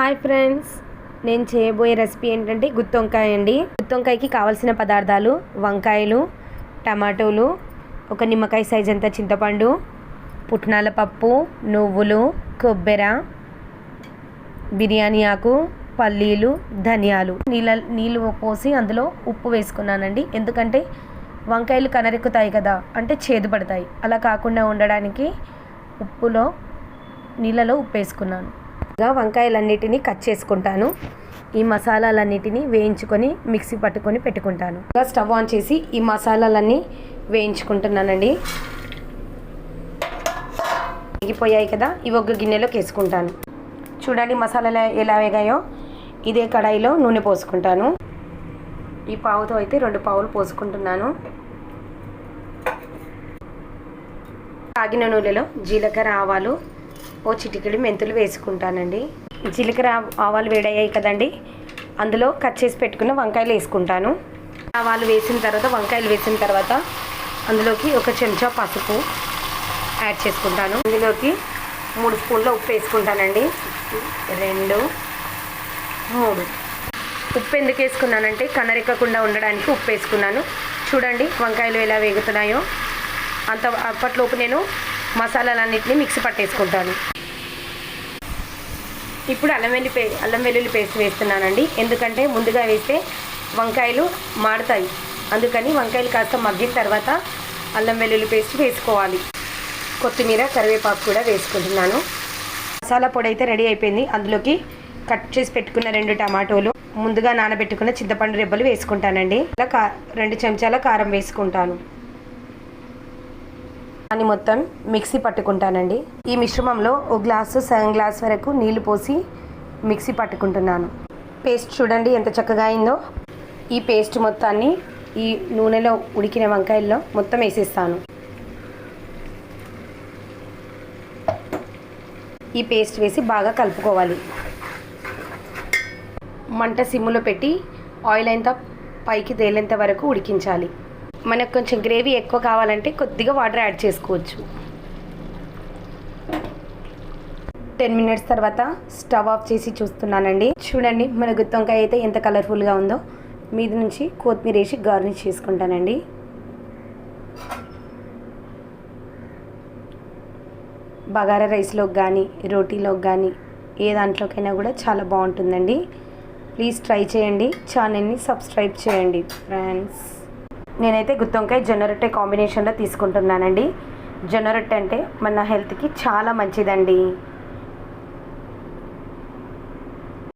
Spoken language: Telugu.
హాయ్ ఫ్రెండ్స్ నేను చేయబోయే రెసిపీ ఏంటంటే గుత్తొంకాయ అండి. గుత్తొంకాయకి కావాల్సిన పదార్థాలు వంకాయలు టమాటోలు ఒక నిమ్మకాయ సైజ్ అంత చింతపండు పుట్నాల పప్పు నువ్వులు కొబ్బెర బిర్యానీ ఆకు పల్లీలు ధనియాలు. నీళ్ళ నీళ్ళు పోసి అందులో ఉప్పు వేసుకున్నానండి. ఎందుకంటే వంకాయలు కనరెక్కుతాయి కదా అంటే చేదు పడతాయి. అలా కాకుండా ఉండడానికి ఉప్పులో నీళ్ళలో ఉప్పు వేసుకున్నాను. వంకాయలన్నిటినీ కట్ చేసుకుంటాను. ఈ మసాలాలన్నిటినీ వేయించుకొని మిక్సీ పట్టుకొని పెట్టుకుంటాను. ఇంకా స్టవ్ ఆన్ చేసి ఈ మసాలాలన్నీ వేయించుకుంటున్నానండి. వేగిపోయాయి కదా ఇవి ఒక గిన్నెలోకి వేసుకుంటాను. చూడండి మసాలాలు ఎలా వేగాయో. ఇదే కడాయిలో నూనె పోసుకుంటాను. ఈ పావుతో అయితే రెండు పావులు పోసుకుంటున్నాను. కాగిన నూనెలో జీలకర్ర ఆవాలు ఓ చిటికెడు మెంతులు వేసుకుంటానండి. జీలకర్ర ఆవాలు వేడయ్యాయి కదండి. అందులో కట్ చేసి పెట్టుకున్న వంకాయలు వేసుకుంటాను. ఆవాలు వేసిన తర్వాత వంకాయలు వేసిన తర్వాత అందులోకి ఒక చెంచా పసుపు యాడ్ చేసుకుంటాను. ఇందులోకి మూడు స్పూన్ల ఉప్పు వేసుకుంటానండి. రెండు మూడు. ఉప్పు ఎందుకు వేసుకున్నానంటే కనరెక్కకుండా ఉండడానికి ఉప్పు వేసుకున్నాను. చూడండి వంకాయలు ఎలా వేగుతున్నాయో. అంత అప్పట్లోపు నేను మసాలాలన్నింటినీ మిక్సీ పట్టేసుకుంటాను. ఇప్పుడు అల్లం వెల్లి పే అల్లం వెల్లుల్లి పేస్ట్ వేస్తున్నానండి. ఎందుకంటే ముందుగా వేస్తే వంకాయలు మాడతాయి. అందుకని వంకాయలు కాస్త మగ్గిన తర్వాత అల్లం వెల్లుల్లి పేస్ట్ వేసుకోవాలి. కొత్తిమీర కరివేపాకు కూడా వేసుకుంటున్నాను. మసాలా పొడి అయితే రెడీ అయిపోయింది. అందులోకి కట్ చేసి పెట్టుకున్న రెండు టమాటోలు ముందుగా నానబెట్టుకున్న చింతపండు రెబ్బలు వేసుకుంటానండి. అలా కా రెండు చెంచాల కారం వేసుకుంటాను. దాన్ని మొత్తం మిక్సీ పట్టుకుంటానండి. ఈ మిశ్రమంలో ఒక గ్లాసు సగం గ్లాస్ వరకు నీళ్ళు పోసి మిక్సీ పట్టుకుంటున్నాను. పేస్ట్ చూడండి ఎంత చక్కగా అయిందో. ఈ పేస్ట్ మొత్తాన్ని ఈ నూనెలో ఉడికిన వంకాయల్లో మొత్తం వేసేస్తాను. ఈ పేస్ట్ వేసి బాగా కలుపుకోవాలి. మంట సిమ్ములో పెట్టి ఆయిల్ అంతా పైకి తేలేంత వరకు ఉడికించాలి. మనకు కొంచెం గ్రేవీ ఎక్కువ కావాలంటే కొద్దిగా వాటర్ యాడ్ చేసుకోవచ్చు. టెన్ మినిట్స్ తర్వాత స్టవ్ ఆఫ్ చేసి చూస్తున్నానండి. చూడండి మన గుత్తొంకాయ అయితే ఎంత కలర్ఫుల్గా ఉందో. మీద నుంచి కొత్తిమీర వేసి గార్నిష్ చేసుకుంటానండి. బగారా రైస్లోకి కానీ రోటీలోకి కానీ ఏ దాంట్లోకైనా కూడా చాలా బాగుంటుందండి. ప్లీజ్ ట్రై చేయండి. ఛానల్ని సబ్స్క్రైబ్ చేయండి ఫ్రెండ్స్. నేనైతే గుత్తొంకాయ జొన్న రొట్టె కాంబినేషన్లో తీసుకుంటున్నానండి. జొన్న రొట్టె అంటే మన హెల్త్కి చాలా మంచిదండి.